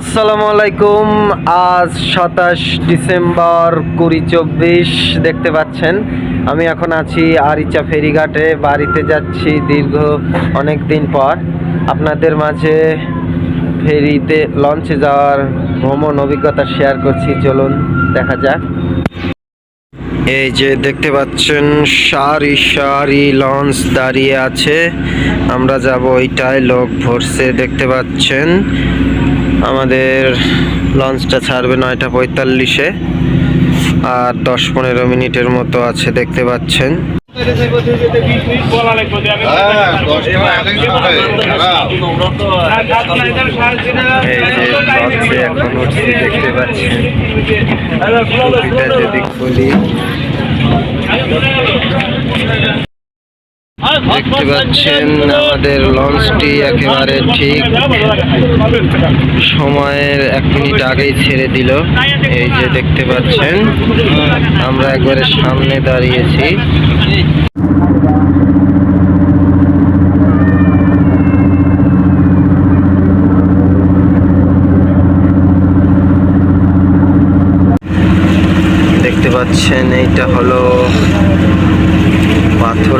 আসসালামু আলাইকুম আজ সাতাশ ডিসেম্বর কুড়ি চব্বিশ, দেখতে পাচ্ছেন, আমি এখন আছি আরিচা ফেরিঘাটে, বাড়িতে যাচ্ছি দীর্ঘ অনেক দিন পর। আপনাদের মাঝে ফেরিতে লঞ্চে যাওয়ার ভ্রমণ অভিজ্ঞতা শেয়ার করছি, চলুন দেখা যাক। এই যে দেখতে পাচ্ছেন, সারি সারি লঞ্চ দাঁড়িয়ে আছে। আমরা যাব ওইটায় লোক ভরছে দেখতে পাচ্ছেন। আমাদের লঞ্চটা ছাড়বে নয়টা পঁয়তাল্লিশে আর দশ পনেরো মিনিটের মতো আছে দেখতে পাচ্ছেন। দেখতে পাচ্ছেন। যদি খুলি। দেখতে পাচ্ছেন আমাদের লঞ্চটি একেবারে ঠিক সময়ের এক মিনিট আগেই ছেড়ে দিল। এই যে দেখতে পাচ্ছেন আমরা একবারে সামনে দাঁড়িয়েছি। দেখতে পাচ্ছেন এইটা হলো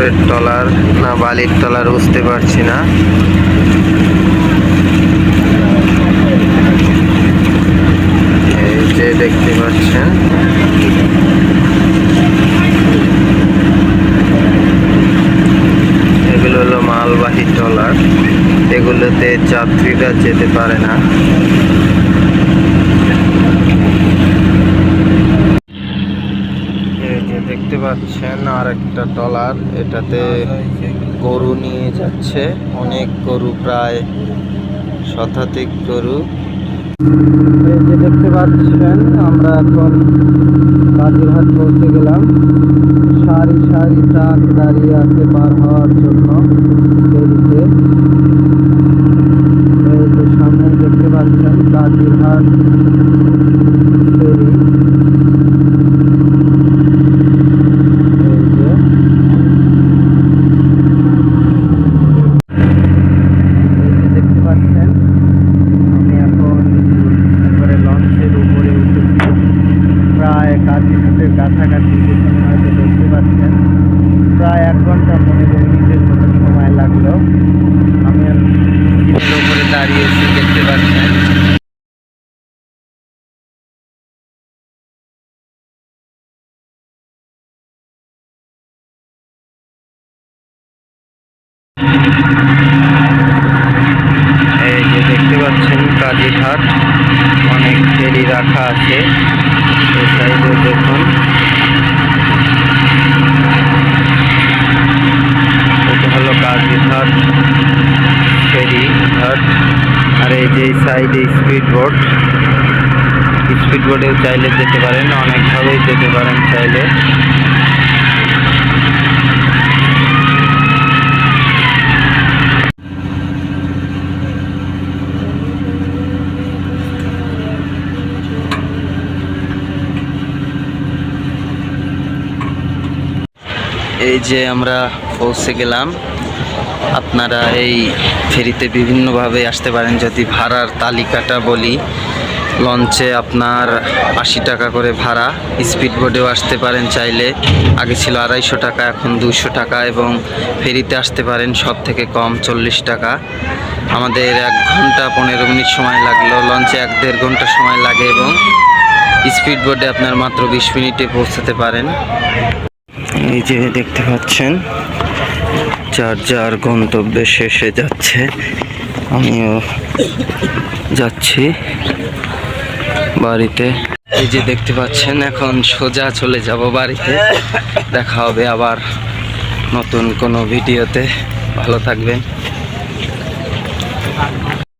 পাথরের তলার, না বালির তলার বুঝতে পারছি না। যে দেখতে পাচ্ছেন। এগুলো হলো মালবাহী ট্রলার। এগুলোতে যাত্রীরা যেতে পারে না এই যে দেখতে পাচ্ছেন আর একটা ট্রলার এটাতে গরু নিয়ে যাচ্ছে। অনেক গরু প্রায় শতাধিক গরু। এই যে দেখতে পাচ্ছেন, আমরা এখন বাজিরহাট পৌঁছে গেলাম। সারি সারি ট্রাক দাঁড়িয়ে আছে পার হওয়ার জন্য যে সামনে দেখতে পাচ্ছেন বাজিরহাট ফেরি। কাছাকাছি যেখানে হয়তো দেখতে পাচ্ছেন। প্রায় এক ঘণ্টা পনেরো মিনিটের মতো সময় লাগল আমি ইঞ্জিনের উপরে দাঁড়িয়েছি দেখতে পাচ্ছেন এই যে দেখতে পাচ্ছেন কাজীঘাট অনেক ফেরি রাখা আছে এই সাইডে দেখুন। এটা হলো কাজীঘাট ফেরি ঘাট, আর এই যে সাইডে স্পিড বোট। স্পিড বোটেও চাইলে যেতে পারেন, অনেকভাবেই যেতে পারেন চাইলে। এই যে আমরা পৌঁছে গেলাম, আপনারা এই ফেরিতে বিভিন্নভাবে আসতে পারেন যদি ভাড়ার তালিকাটা বলি। লঞ্চে আপনার আশি টাকা করে ভাড়া স্পিড বোটেও আসতে পারেন চাইলে। আগে ছিল আড়াইশো টাকা, এখন দুশো টাকা এবং ফেরিতে আসতে পারেন সব থেকে কম চল্লিশ টাকা। আমাদের এক ঘণ্টা পনেরো মিনিট সময় লাগল, লঞ্চে এক দেড় ঘণ্টা সময় লাগে এবং স্পিড বোটে আপনার মাত্র বিশ মিনিটে পৌঁছাতে পারেন। এই যে দেখতে পাচ্ছেন। যার যার গন্তব্যে শেষে যাচ্ছে। আমিও যাচ্ছি বাড়িতে। এই যে দেখতে পাচ্ছেন, এখন সোজা চলে যাব বাড়িতে। দেখা হবে আবার নতুন কোনো ভিডিওতে। ভালো থাকবেন।